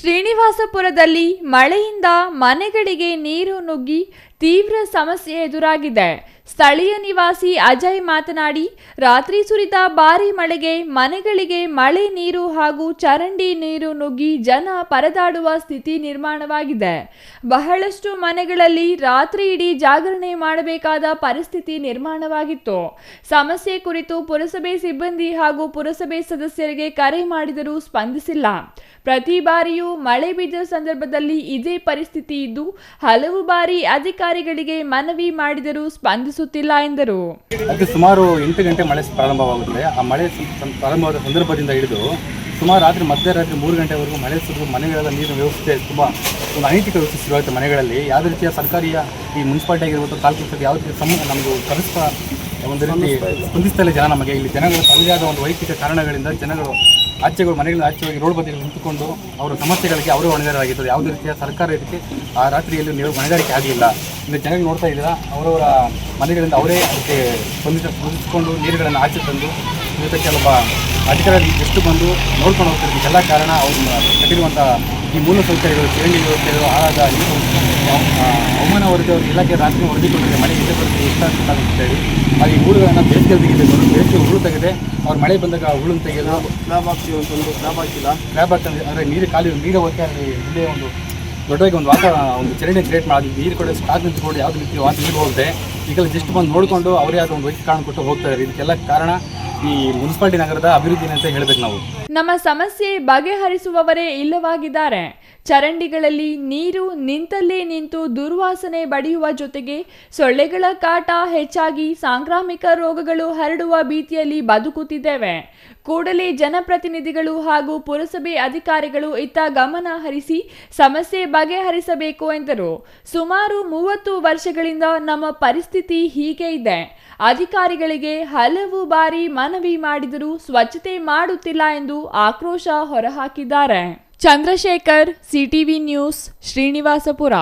ಶ್ರೀನಿವಾಸಪುರದಲ್ಲಿ ಮಳೆಯಿಂದ ಮನೆಗಳಿಗೆ ನೀರು ನುಗ್ಗಿ ತೀವ್ರ ಸಮಸ್ಯೆ ಎದುರಾಗಿದೆ. ಸ್ಥಳೀಯ ನಿವಾಸಿ ಅಜಯ್ ಮಾತನಾಡಿ, ರಾತ್ರಿ ಸುರಿದ ಭಾರಿ ಮಳೆಗೆ ಮನೆಗಳಿಗೆ ಮಳೆ ನೀರು ಹಾಗೂ ಚರಂಡಿ ನೀರು ನುಗ್ಗಿ ಜನ ಪರದಾಡುವ ಸ್ಥಿತಿ ನಿರ್ಮಾಣವಾಗಿದೆ. ಬಹಳಷ್ಟು ಮನೆಗಳಲ್ಲಿ ರಾತ್ರಿ ಇಡೀ ಜಾಗರಣೆ ಮಾಡಬೇಕಾದ ಪರಿಸ್ಥಿತಿ ನಿರ್ಮಾಣವಾಗಿತ್ತು. ಸಮಸ್ಯೆ ಕುರಿತು ಪುರಸಭೆ ಸಿಬ್ಬಂದಿ ಹಾಗೂ ಪುರಸಭೆ ಸದಸ್ಯರಿಗೆ ಕರೆ ಮಾಡಿದರೂ ಸ್ಪಂದಿಸಿಲ್ಲ. ಪ್ರತಿ ಬಾರಿಯೂ ಮಳೆ ಬಿದ್ದ ಸಂದರ್ಭದಲ್ಲಿ ಇದೇ ಪರಿಸ್ಥಿತಿ ಇದ್ದು, ಹಲವು ಬಾರಿ ಅಧಿಕಾರಿಗಳಿಗೆ ಮನವಿ ಮಾಡಿದರೂ ಸ್ಪಂದಿಸುತ್ತಿಲ್ಲ ಎಂದರು. ಅದು ಸುಮಾರು ಎಂಟು ಗಂಟೆ ಮಳೆ ಪ್ರಾರಂಭವಾಗುತ್ತೆ ಆ ಮಳೆ ಪ್ರಾರಂಭವಾದ ಸಂದರ್ಭದಿಂದ ಹಿಡಿದು ಸುಮಾರು ರಾತ್ರಿ ಮಧ್ಯರಾತ್ರಿ ಮೂರು ಗಂಟೆವರೆಗೂ ಮಳೆ ಸುರಿದು ಮನೆಗಳ ನೀರಿನ ವ್ಯವಸ್ಥೆ ತುಂಬ ಒಂದು ಅನೈತಿಕ ವ್ಯವಸ್ಥೆ ಶುರುವಾಯಿತು ಮನೆಗಳಲ್ಲಿ. ಯಾವುದೇ ರೀತಿಯ ಸರ್ಕಾರಿಯ ಈ ಮುನ್ಸಿಪಾಲ್ಟಿ ಆಗಿರ್ಬೋದು ತಾಲೂಕು ಯಾವ ರೀತಿ ಸಮ ನಮಗೂ ಕನಿಷ್ಠ ಒಂದು ರೀತಿ ಸ್ಪಂದಿಸ್ತಾ ಇಲ್ಲ ಜನ ನಮಗೆ. ಇಲ್ಲಿ ಜನಗಳು ತಮ್ಮದೇ ಆದ ಒಂದು ವೈಯಕ್ತಿಕ ಕಾರಣಗಳಿಂದ ಜನಗಳು ಆಚೆಗಳು ಮನೆಗಳ ಆಚೆ ಹೋಗಿ ರೋಡ್ ಬದಿಯಲ್ಲಿ ನಿಂತುಕೊಂಡು ಅವರ ಸಮಸ್ಯೆಗಳಿಗೆ ಅವರೇ ಹೊಣೆಗಾರರಾಗಿದ್ದಾರೆ. ಯಾವುದೇ ರೀತಿಯ ಸರ್ಕಾರ ಇದಕ್ಕೆ ಆ ರಾತ್ರಿಯಲ್ಲಿ ನೀವು ಹೊಣೆಗಾರಿಕೆ ಆಗಲಿಲ್ಲ ಇಲ್ಲಿ ಜನಗಳು ನೋಡ್ತಾ ಇದ್ದೀರಾ, ಅವರವರ ಮನೆಗಳಿಂದ ಅವರೇ ಅದಕ್ಕೆ ಸ್ಪಂದಿಸ ಸ್ಪಂದಿಸಿಕೊಂಡು ನೀರುಗಳನ್ನು ಆಚೆ ತಂದು ಜೊತೆ ಕೆಲವೊಬ್ಬ ಅಧಿಕಾರಿಗಳು ಎಷ್ಟು ಬಂದು ನೋಡ್ಕೊಂಡು ಹೋಗ್ತಾರೆ ಎಲ್ಲ ಕಾರಣ ಅವರು ಕಟ್ಟಿರುವಂಥ ಈ ಮೂಲ ಸೌಕರ್ಯಗಳು ಚರಂಡಿ ವ್ಯವಸ್ಥೆಗಳು ಹಾಳಾದ ನೀರು ಹವಾಮಾನ ವರದಿ ಅವರು ಇಲಾಖೆ ರಾತ್ರಿ ವರದಿ ಕೊಟ್ಟಿದೆ ಮಳೆ ಇದೆ ಬರುತ್ತೆ ಎಷ್ಟಾಗುತ್ತೆ ಅಂತ ಹೇಳಿ. ಅದು ಈ ಹುಳುಗಳನ್ನು ಬೇಸಿಗೆಯಲ್ಲಿ ಅವರು ಬೇಸಿಗೆ ಹುಳು ತೆಗೆದೆ. ಅವ್ರು ಮಳೆ ಬಂದಾಗ ಹುಳುನ್ನು ತೆಗೆದು ಸ್ಲಾಬ್ ಹಾಕ್ತೀವಿ ಅಂತಂದು ಸ್ಲಾಬ್ ಹಾಕಿಲ್ಲ ಕ್ರ್ಯಾಬ್ ಆಗ್ತದೆ ಅಂದರೆ ನೀರು ಖಾಲಿ ನೀರು ಹೋಗ್ತಾ ಇಲ್ಲೇ ಒಂದು ದೊಡ್ಡದಾಗಿ ಒಂದು ವಾತಾವರಣ ಒಂದು ಚರಂಡಿ ಕ್ರಿಯೇಟ್ ಮಾಡಿ. ನೀರು ಕೂಡ ಸ್ಟಾಕ್ ನಿಂತ್ಕೊಂಡು ಯಾವ್ದು ರೀತಿ ವಾತ ನೀರು ಹೋಗುತ್ತೆ. ಈಗೆಲ್ಲ ಜಸ್ಟ್ ಬಂದು ನೋಡಿಕೊಂಡು ಅವರೇ ಆದ ಒಂದು ವೈದ್ಯ ಕಾರಣ ಕೊಟ್ಟು ಇದ್ದಾರೆ ಇದಕ್ಕೆಲ್ಲ ಕಾರಣ ಈ ಮುನ್ಸಿಪಾಲಿಟಿ ನಗರದ ಅಭಿವೃದ್ಧಿ ಅಂತ ಹೇಳಬೇಕು ನಾವು. ನಮ್ಮ ಸಮಸ್ಯೆ ಬಗೆಹರಿಸುವವರೇ ಇಲ್ಲವಾಗಿದ್ದಾರೆ. ಚರಂಡಿಗಳಲ್ಲಿ ನೀರು ನಿಂತಲ್ಲೇ ನಿಂತು ದುರ್ವಾಸನೆ ಬಡಿಯುವ ಜೊತೆಗೆ ಸೊಳ್ಳೆಗಳ ಕಾಟ ಹೆಚ್ಚಾಗಿ ಸಾಂಕ್ರಾಮಿಕ ರೋಗಗಳು ಹರಡುವ ಭೀತಿಯಲ್ಲಿ ಬದುಕುತ್ತಿದ್ದೇವೆ. ಕೂಡಲೇ ಜನಪ್ರತಿನಿಧಿಗಳು ಹಾಗೂ ಪುರಸಭೆ ಅಧಿಕಾರಿಗಳು ಇತ್ತ ಗಮನ ಹರಿಸಿ ಸಮಸ್ಯೆ ಬಗೆಹರಿಸಬೇಕು ಎಂದರು. ಸುಮಾರು ಮೂವತ್ತು ವರ್ಷಗಳಿಂದ ನಮ್ಮ ಪರಿಸ್ಥಿತಿ ಹೀಗೆ ಇದೆ. ಅಧಿಕಾರಿಗಳಿಗೆ ಹಲವು ಬಾರಿ ಮನವಿ ಮಾಡಿದರೂ ಸ್ವಚ್ಛತೆ ಮಾಡುತ್ತಿಲ್ಲ ಎಂದು ಆಕ್ರೋಶ ಹೊರಹಾಕಿದ್ದಾರೆ. Chandrashekar, CTV news, Srinivaspur.